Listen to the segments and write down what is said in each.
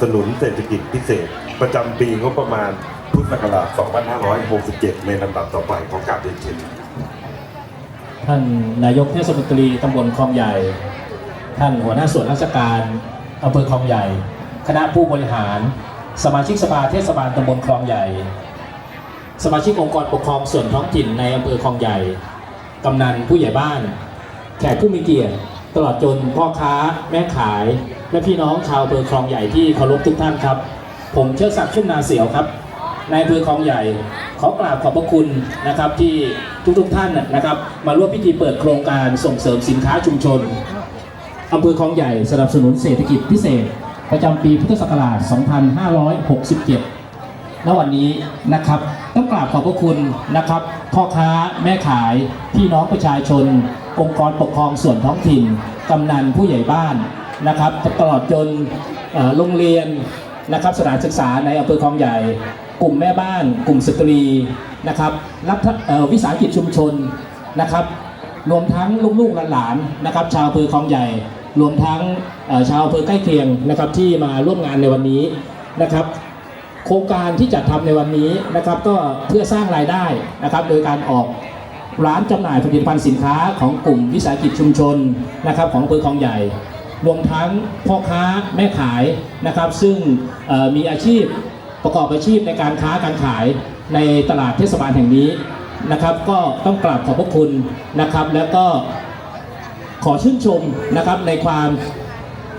สนุนเศรษฐกิจพิเศษ ประจำปีงบประมาณพุทธศักราช 2567 ในลำดับต่อไปของกาบเรียนเชิญท่านนายกเทศมนตรีตำบลคลองใหญ่ ท่านหัวหน้าส่วนราชการอำเภอคลองใหญ่ คณะผู้บริหาร สมาชิกสภาเทศบาลตำบลคลองใหญ่ สมาชิกองค์กรปกครองส่วนท้องถิ่นในอำเภอคลองใหญ่ กำนันผู้ใหญ่บ้าน แขกผู้มีเกียรติ ตลอดจนพ่อค้าแม่ขาย และพี่น้องชาวอำเภอคลองใหญ่ที่เคารพทุกท่านครับ ผมเชิดศักดิ์ชุ่มนาเสียวครับในอำเภอคลองใหญ่ขอกราบขอบพระคุณนะครับที่ทุกๆท่านนะครับ มาร่วมพิธีเปิดโครงการส่งเสริมสินค้าชุมชนอำเภอคลองใหญ่สนับสนุนเศรษฐกิจพิเศษ ประจำปีพุทธศักราช 2567 ณ วันนี้นะครับ ต้องกราบขอบพระคุณนะครับพ่อค้าแม่ขายพี่น้องประชาชน องค์กรปกครองส่วนท้องถิ่น กำนันผู้ใหญ่บ้านนะครับ ตลอดจนโรงเรียนนะครับสถานศึกษาในอำเภอคลองใหญ่ กลุ่มแม่บ้าน กลุ่มสตรีนะครับรับวิสาหกิจชุมชนนะครับ รวมทั้งลูกๆหลานๆนะครับ ชาวอำเภอคลองใหญ่ รวมทั้งชาวอำเภอใกล้เคียงนะครับที่มาร่วมงานในวันนี้นะครับ โครงการที่จัดทำในวันนี้นะครับ ก็เพื่อสร้างรายได้นะครับ โดยการออก ร้านจำหน่ายผลิตภัณฑ์สินค้าของกลุ่มวิสาหกิจชุมชนนะครับของอำเภอคลองใหญ่ รวมทั้งพ่อค้าแม่ขายนะครับ ซึ่งมีอาชีพประกอบอาชีพในการค้าการขายในตลาดเทศบาลแห่งนี้นะครับ ก็ต้องกราบขอบพระคุณนะครับ แล้วก็ขอชื่นชมนะครับในความ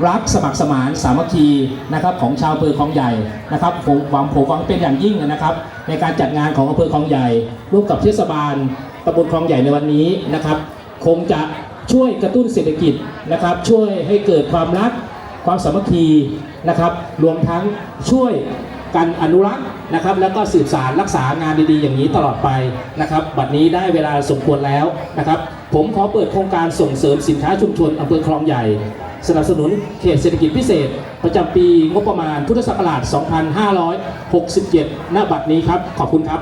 รักสมัครสมานสามัคคีนะครับของชาวอำเภอคลองใหญ่นะครับผมหวังผมหวังเป็นอย่างยิ่งนะครับ ในการจัดงานของอำเภอคลองใหญ่ ร่วมกับเทศบาล ตำบลคลองใหญ่ในวันนี้นะครับ คงจะช่วยกระตุ้นเศรษฐกิจนะครับ ช่วยให้เกิดความรักความสามัคคีนะครับ รวมทั้งช่วยการอนุรักษ์นะครับ แล้วก็สืบสารรักษางานดีๆ อย่างนี้ตลอดไปนะครับ บัดนี้ได้เวลาสมควรแล้วนะครับ ผมขอเปิดโครงการส่งเสริมสินค้าชุมชนอำเภอคลองใหญ่ สนับสนุนเขตเศรษฐกิจพิเศษ ประจำปีงบประมาณพุทธศักราช 2567 ณ บัดนี้ครับ ขอบคุณครับ